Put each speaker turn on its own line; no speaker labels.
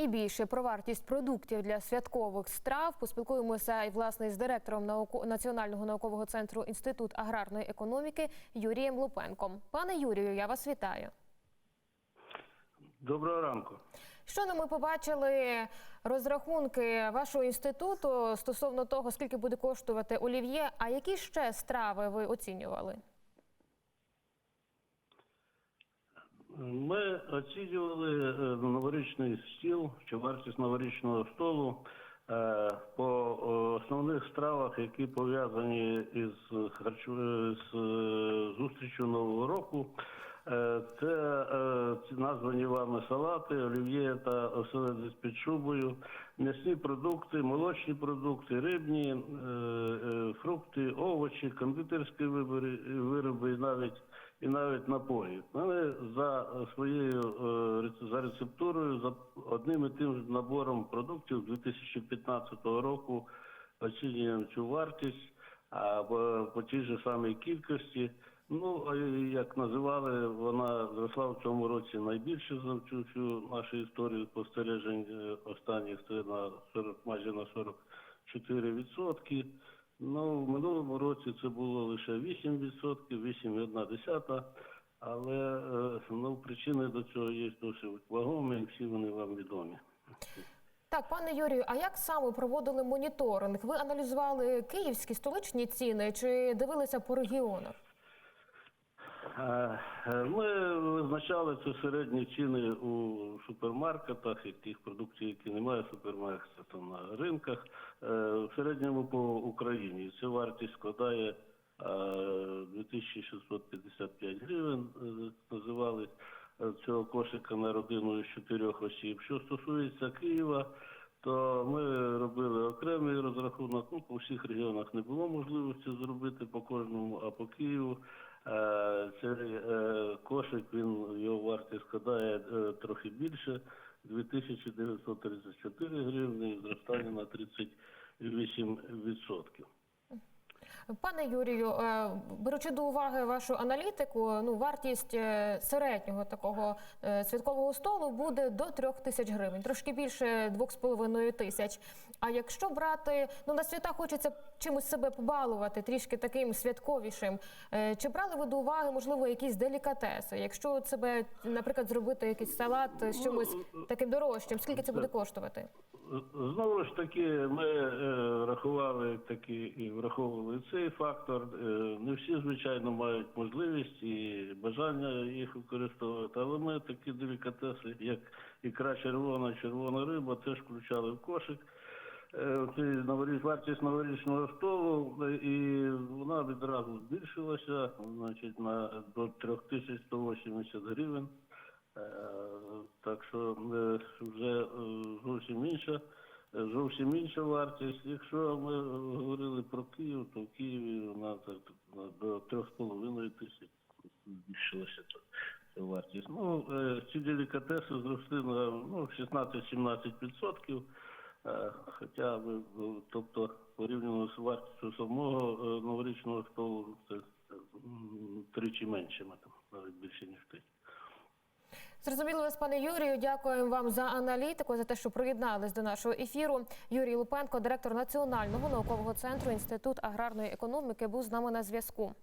І більше про вартість продуктів для святкових страв поспілкуємося і власне з директором науко- Національного наукового центру Інститут аграрної економіки Юрієм Лупенком. Пане Юрію, я вас вітаю.
Доброго ранку.
Щойно ми побачили розрахунки вашого інституту стосовно того, скільки буде коштувати олів'є. А які ще страви ви оцінювали?
Ми оцінювали е, новорічний стіл чи вартість новорічного столу е, по е, основних стравах, які пов'язані із харчу з зустрічю Нового року. Це названі вами салати, олів'є та оселедець під шубою, м'ясні продукти, молочні продукти, рибні, фрукти, овочі, кондитерські вироби навіть і навіть напої. Вони за своєю е, за рецептурою, за одним і тим набором продуктів 2015 року оцінюємо цю вартість, а по, тій же самій кількості. Ну, як називали, вона зросла в цьому році найбільше за всю, всю нашу історію спостережень е, останніх це на 40, майже на 44 відсотки. Ну, в минулому році це було лише 8 відсотків, 8,1, але е, ну, причини до цього є досить вагомі, і всі вони вам відомі.
Так, пане Юрію, а як саме проводили моніторинг? Ви аналізували київські столичні ціни чи дивилися по регіонах?
Е, Ми визначали це середні ціни у супермаркетах, і тих продуктів, які немає в супермаркетах, там на ринках, е, в середньому по Україні. Ця вартість складає е, 2655 гривень, е, називали е, цього кошика на родину з чотирьох осіб. Що стосується Києва, то ми робили окремий розрахунок. Ну, по всіх регіонах не було можливості зробити по кожному, а по Києву е, цей е, кошик, він його вартість складає е, трохи більше 2934 гривні, зростання на 38%.
Пане Юрію, е, беручи до уваги вашу аналітику, ну вартість е, середнього такого е, святкового столу буде до трьох тисяч гривень, трошки більше двох з половиною тисяч. А якщо брати, ну на свята хочеться чимось себе побалувати, трішки таким святковішим. Чи брали ви до уваги, можливо, якісь делікатеси? Якщо от себе, наприклад, зробити якийсь салат з чимось таким дорожчим, скільки це буде коштувати?
Знову ж таки, ми е, рахували такі і враховували цей фактор. Е, не всі, звичайно, мають можливість і бажання їх використовувати, але ми такі делікатеси, як ікра червона, червона риба, теж включали в кошик. Е, вартість новорічного столу, і вона відразу збільшилася, значить, на до 3180 гривень. Е, Так що вже зовсім інша, зовсім інша вартість. Якщо ми говорили про Київ, то в Києві вона так до 3,5 тисяч збільшилася вартість. Ну, е, ці делікатеси зросли на ну, 16-17%. Е, Хоча би, е, тобто, порівняно з вартістю самого новорічного столу, це тричі менше, ми там, навіть більше, ніж тричі.
Зрозуміло вас, пане Юрію. Дякуємо вам за аналітику, за те, що приєднались до нашого ефіру. Юрій Лупенко, директор Національного наукового центру Інститут аграрної економіки, був з нами на зв'язку.